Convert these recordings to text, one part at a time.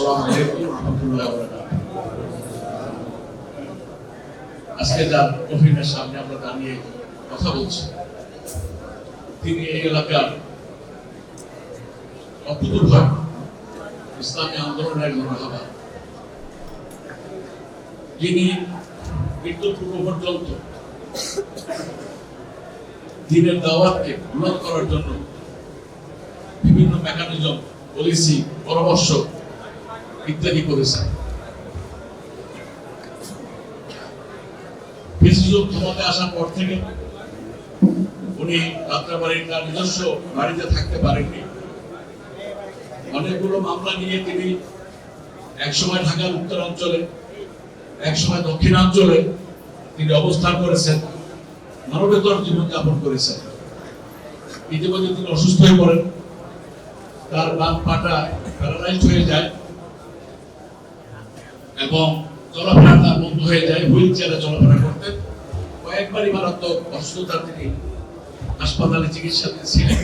আসসালামু আলাইকুম রহমতুল্লাহ আজকে যার কফিনের সামনে আমরা দাঁড়িয়ে কথা বলছি, তিনি এই এলাকার অকুতুভয় ইসলামী আন্দোলনের একজন রাহাবা যিনি মৃত্যুর পূর্ব পর্যন্ত দিনের দাওয়াতকে উন্নত করার জন্য বিভিন্ন মেকানিজম পলিসি পরামর্শ ইত্যাদি করেছেন। ফেসিজম ক্ষমতায় আসার পর থেকে উনি যাত্রাবাড়ির তার নিজস্ব বাড়িতে থাকতে পারেননি। অনেকগুলো মামলা নিয়ে তিনি একসময় ঢাকার উত্তরাঞ্চলে, একসময় দক্ষিণাঞ্চলে তিনি অবস্থান করেছেন, মানবেতর জীবনযাপন করেছেন। ইতিমধ্যে তিনি অসুস্থ হয়ে পড়েন। তার বাম পাটা প্যারালাইজড হয়ে যায়। এবং চলাফেরা বন্ধ হয়ে যায় হুইল চেয়ারে চলাফেরা করতেন কয়েকবারই মারাত্মক অসুস্থতা তিনি হাসপাতালে চিকিৎসা ছিলেন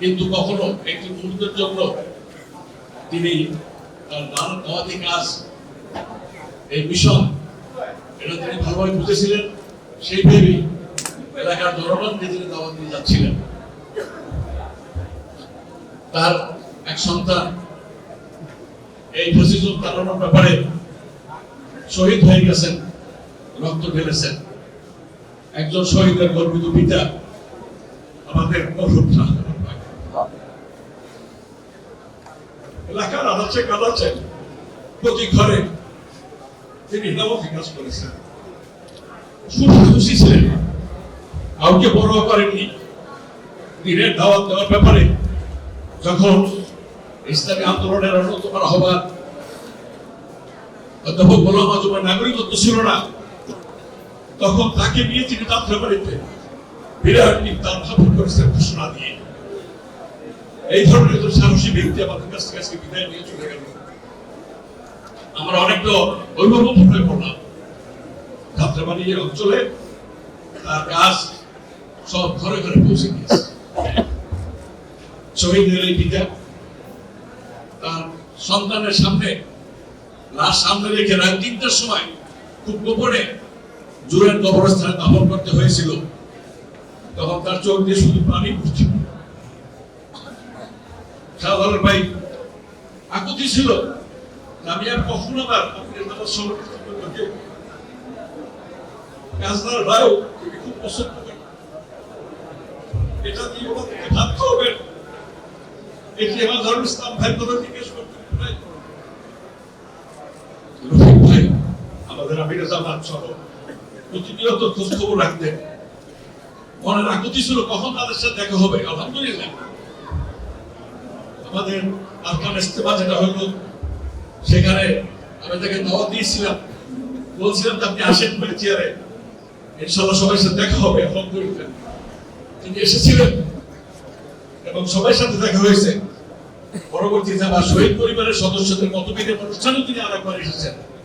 কিন্তু কখনো একটি মুহূর্তের জন্য তিনি তার দান দাওয়াতি কাজ, এই মিশন এটা তিনি ভালোভাবে বুঝেছিলেন। সেই ভেবেই এলাকার জনগণকে তিনি দাওয়াত দিয়ে যাচ্ছিলেন। তার এক সন্তান এই ফসিজম চালানোর ব্যাপারে শহীদ হয়ে গেছেন রক্ত ঢেলেছেন। একজন শহীদের গর্বিত পিতা আমাদের এলাকার প্রতি ঘরে তিনি হিলামতি কাজ করেছেন। সুখী ছিলেন। কাউকে বড় করেননি। দিনের দাওয়াত দেওয়ার ব্যাপারে যখন ইসলামী আন্দোলনের অন্যতম আহ্বান। অধ্যাপক গোলাম আজমের নাগরিকত্ব ছিল না। তখন তাকে নিয়ে তিনি যাত্রাবাড়িতে বিরাট ইফতার স্থাপন করেছেন ঘোষণা দিয়ে। এই ধরনের একজন সাহসী ব্যক্তি আমাদের কাছ থেকে আজকে বিদায় নিয়ে চলে গেল। আমরা অনেকটা অভিভাবক হয়ে পড়লাম। যাত্রাবাড়ি অঞ্চলে তার কাজ সব ঘরে ঘরে পৌঁছে গিয়েছে। শহীদের এই তার সন্তানের সামনে লাশ সামনে রেখে রাত তিনটার সময় খুব গোপনে জুরের কবরস্থানে দাফন করতে হয়েছিল। তখন তার চোখ দিয়ে শুধু পানি পড়ছিল শাহজালাল ভাই, আকুতি ছিল। আমি আর কখনো আবার ভাইও খুব পছন্দ এটা দিয়ে ভাবতে হবে। এটি আমার ভাই জিজ্ঞেস করতে ভাই রফিক ভাই দেখা হবে? তিনি এসেছিলেন এবং সাথে দেখা হয়েছে। পরবর্তীতে আমার শহীদ পরিবারের সদস্যদের মতবিদের অনুষ্ঠানেও তিনি আরেকবার এসেছেন।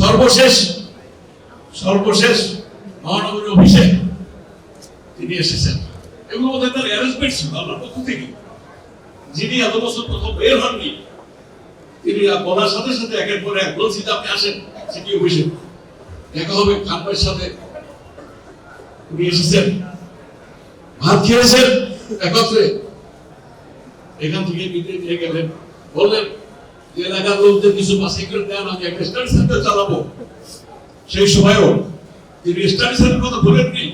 সর্বশেষ সর্বশেষ মহানগরী অভিষেক তিনি এসেছেন। এগুলো বোধহয় তার অ্যারেঞ্জমেন্ট ছিল আমার পক্ষ থেকে। যিনি এত বছর প্রথম বের হননি, তিনি বলার সাথে সাথে একের পর এক বলছি আপনি আসেন সিটি অফিসে দেখা হবে খান ভাইয়ের সাথে। উনি এসেছেন। ভাত খেয়েছেন একত্রে। এখান থেকে বিদায় নিয়ে গেলেন। বললেন এলাকার লোকদের কিছু পাশে করে দেন আমি একটা স্টাডি সেন্টার চালাবো। সেই সময়ও তিনি স্টাডি সেন্টার কথা বলেননি।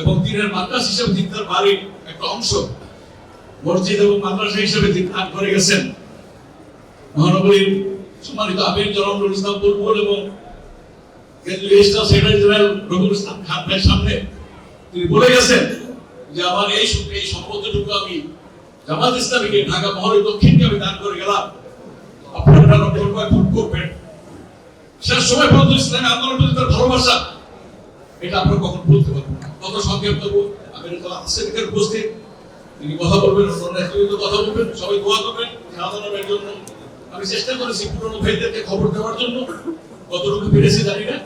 এবং দিনের মাদ্রাস হিসেবে তিনি তার বাড়ির একটা অংশ। মসজিদ এবং মাদ্রাসা হিসেবে তিনি দান করে গেছেন। মহানগরীর সম্মানিত আমির জনাব নুরুল ইসলাম বুলবুল এবং কেন্দ্রীয় ইসলাম সেক্রেটারি জেনারেল রবিউল ইসলাম খান ভাইয়ের সামনে তিনি বলে গেছেন যে আমার এই এই সম্পদটুকু আমি জামাত ইসলামীকে ঢাকা মহলের দক্ষিণকে আমি দান করে গেলাম। আপনারা রক্ষণভাবে ভোট করবেন। শেষ সময় পর্যন্ত ইসলামী আন্দোলন প্রতি তার ভালোবাসা, এটা আমরা কখন বলতে পারব না। কত সংক্ষেপ দেবো আমি আসেন উপস্থিত, তিনি কথা বলবেন অন্য কথা বলবেন, সবাই দোয়া করবেন সাধারণের জন্য। আমি চেষ্টা করেছি পুরনো ভাইদেরকে খবর দেওয়ার জন্য, কতটুকু পেরেছি জানি না।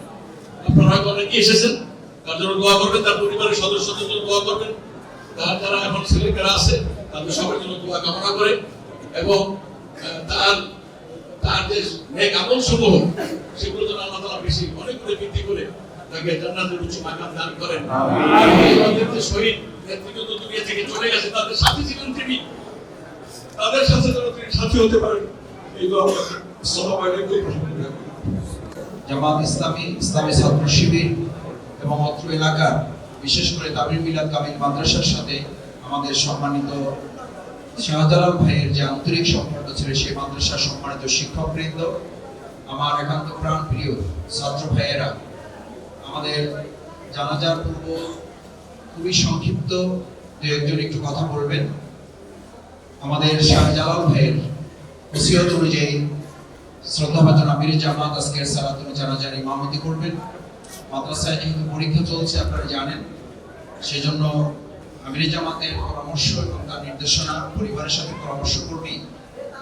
আপনারা হয়তো অনেকে এসেছেন, তার জন্য দোয়া করবেন, তার পরিবারের সদস্যদের জন্য দোয়া করবেন তার যারা এখন ছেলেমেয়েরা আছে, তাদের সবার জন্য দোয়া কামনা করে। এবং তার তার যে নেক আমল সমূহ সেগুলো যেন আল্লাহ তাআলা বেশি অনেক করে বৃদ্ধি করে তাকে জান্নাতের উচ্চ মাকাম দান করেন। শহীদ নেতৃত্ব দুনিয়া থেকে চলে গেছে তাদের সাথী তিনি। তাদের সাথে যেন তিনি সাথী হতে পারেন। জামাত ইসলামী ইসলামী ছাত্র শিবির এবং অত্র এলাকার বিশেষ করে তামিল মিলাদ কামিল মাদ্রাসার সাথে আমাদের সম্মানিত শাহজালাল ভাইয়ের যে আন্তরিক সম্পর্ক ছিল সেই মাদ্রাসার সম্মানিত শিক্ষকবৃন্দ, আমার একান্ত প্রাণ প্রিয় ছাত্র ভাইয়েরা, আমাদের জানাজার পূর্ব খুবই সংক্ষিপ্ত দু একজন একটু কথা বলবেন। আমাদের শাহজালাল ভাইয়ের ওসিয়ত অনুযায়ী শ্রদ্ধা শ্রদ্ধাভাজন আমির জামাত আজকের সালাতুল জানাজার ইমামতি করবেন। মাদ্রাসায় যেহেতু পরীক্ষা চলছে, আপনারা জানেন, সেজন্য আমির জামাতের পরামর্শ এবং তার নির্দেশনা, পরিবারের সাথে পরামর্শ করবি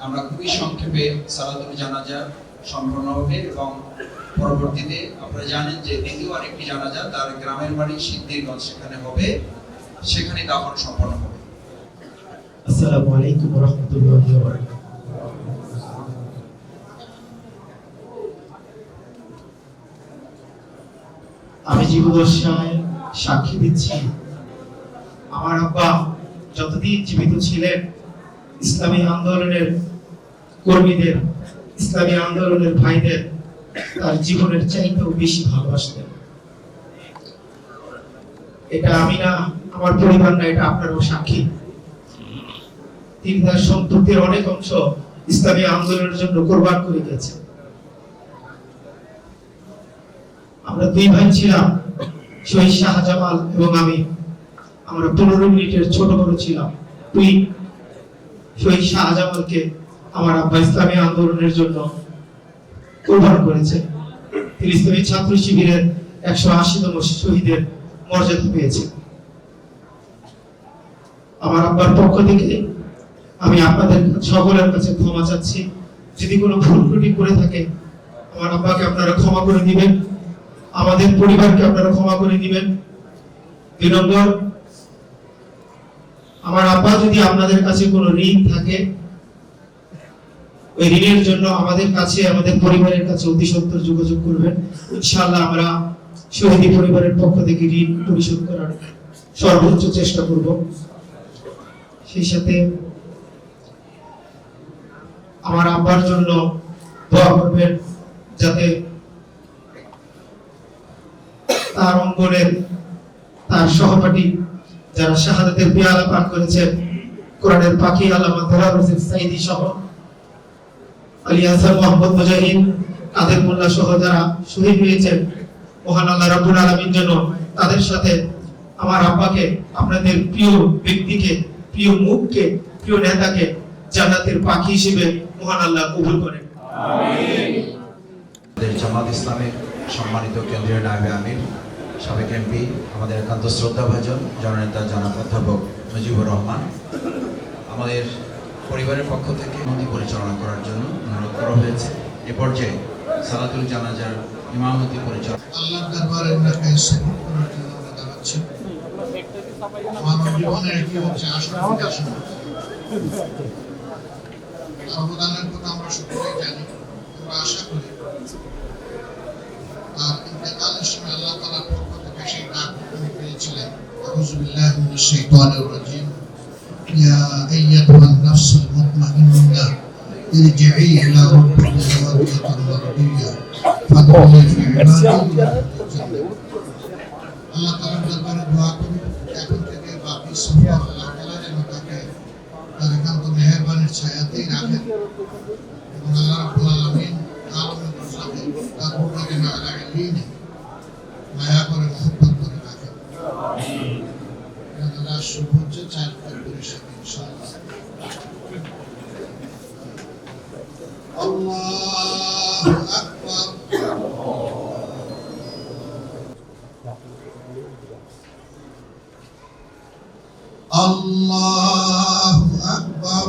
আমরা খুবই সংক্ষেপে সালাতুল জানাজা সম্পন্ন হবে এবং পরবর্তীতে আপনারা জানেন যে দ্বিতীয় আরেকটি জানাজা তার গ্রামের বাড়ি সিদ্ধিরগঞ্জ সেখানে হবে। সেখানে দাফন সম্পন্ন হবে। আসসালামু আলাইকুম রহমতুল্লাহি আমি জীবদশায় সাক্ষী দিচ্ছি। আমার আব্বা যতদিন জীবিত ছিলেন, ইসলামী আন্দোলনের কর্মীদের, ইসলামী আন্দোলনের ভাইদের তার জীবনের চাইতেও বেশি ভালোবাসতেন। এটা আমি না, আমার পরিবার না, এটা আপনারও সাক্ষী। তিনি তার সম্পত্তির অনেক অংশ ইসলামী আন্দোলনের জন্য কোরবান করে গেছে আমরা দুই ভাই ছিলাম, শহীদ শাহজামাল এবং আমি। আমরা পনেরো মিনিটের ছোট বড় ছিলাম। তুই শহীদ শাহজামালকে আমার আব্বা ইসলামী আন্দোলনের জন্য কোরবান করেছে। তিনি ইসলামী ছাত্র শিবিরের একশো আশিতম শহীদের মর্যাদা পেয়েছে। আমার আব্বার পক্ষ থেকে আমি আপনাদের সকলের কাছে ক্ষমা চাচ্ছি। যদি কোনো ভুল ত্রুটি করে থাকে, আমার আব্বাকে আপনারা ক্ষমা করে দিবেন। আমাদের পরিবারকে আপনারা ক্ষমা করে দিবেন। দুই নম্বর আমার আব্বা যদি আপনাদের কাছে কোনো ঋণ থাকে, ওই ঋণের জন্য আমাদের কাছে, আমাদের পরিবারের কাছে অতি সত্তর যোগাযোগ করবেন। ইনশাআল্লাহ আমরা শহীদি পরিবারের পক্ষ থেকে ঋণ পরিশোধ করার সর্বোচ্চ চেষ্টা করব। সেই সাথে আমার আব্বার জন্য দোয়া করবেন, যাতে তার অঙ্গনের, তার সহপাঠী যারা শাহাদাতের পেয়ালা পান করেছেন কোরআনের পাখি আল্লামা দেলার হোসেন সাইদি সহ আলী হাসান মোহাম্মদ মুজাহিদ কাদের মোল্লা সহ যারা শহীদ হয়েছেন মহান আল্লাহ রাব্বুল আলামিন যেন তাদের সাথে আমার আব্বাকে আপনাদের প্রিয় ব্যক্তিকে প্রিয় মুখকে প্রিয় নেতাকে জান্নাতের পাখি হিসেবে মহান আল্লাহ কবুল করেন। আমাদের জামাত ইসলামের সম্মানিত কেন্দ্রীয় নায়বে আমির। সাবেক এমপি আমাদের একান্ত শ্রদ্ধাভাজন জননেতা জনাব অধ্যাপক মুজিবুর রহমান। আমাদের পরিবারের পক্ষ থেকে নদী পরিচালনা করার জন্য অনুরোধ করা হয়েছে। এ পর্যায়ে সালাতুল জানাজার ইমামতি পরিচালনা জন্য আমরা জীবনের একটি আসল অবদানের কথা আমরা সকলেই জানি। আমরা আশা করি বিল্লাহি মিনাশ শাইতানির রাজিম ইয়া আইয়াতুহান নাফসুল মুতমাইন্না ارجعي إلى ربك راضية مرضية فادخلي في عبادي আল্লাহ তাআলার দরবারে দোয়া করি এখন থেকে বাকি সফর আল্লাহ তাআলা যেন তাকে তার একান্ত মেহেরবানির ছায়াতেই রাখেন এবং আল্লাহ রাব্বুল আলামিন আলামিন সাথে তার রূপকে না লাগিয়ে হচ্ছে চার ফেব্রুয়ারির সাথে ইনশাআল্লাহ আল্লাহু আকবার আল্লাহু আকবার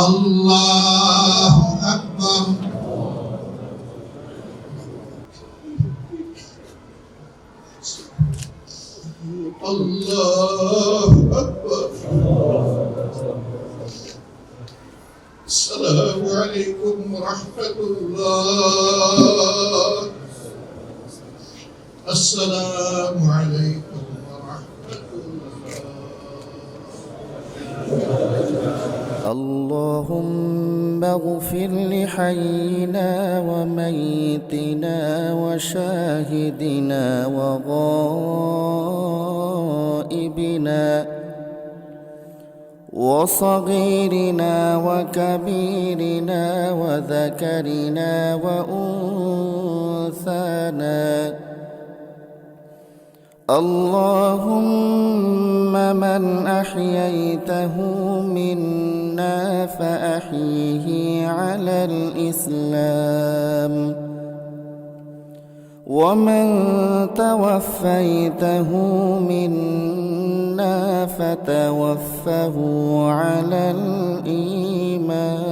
আল্লাহু السلام عليكم ورحمة الله اللهم اغفر لحينا وميتنا وشاهدنا وغائبنا وصغيرنا وكبيرنا وذكرنا وأنثانا. اللهم من أحييته منا فأحيه على الإسلام. ومن توفيته منا فتوفه على الإيمان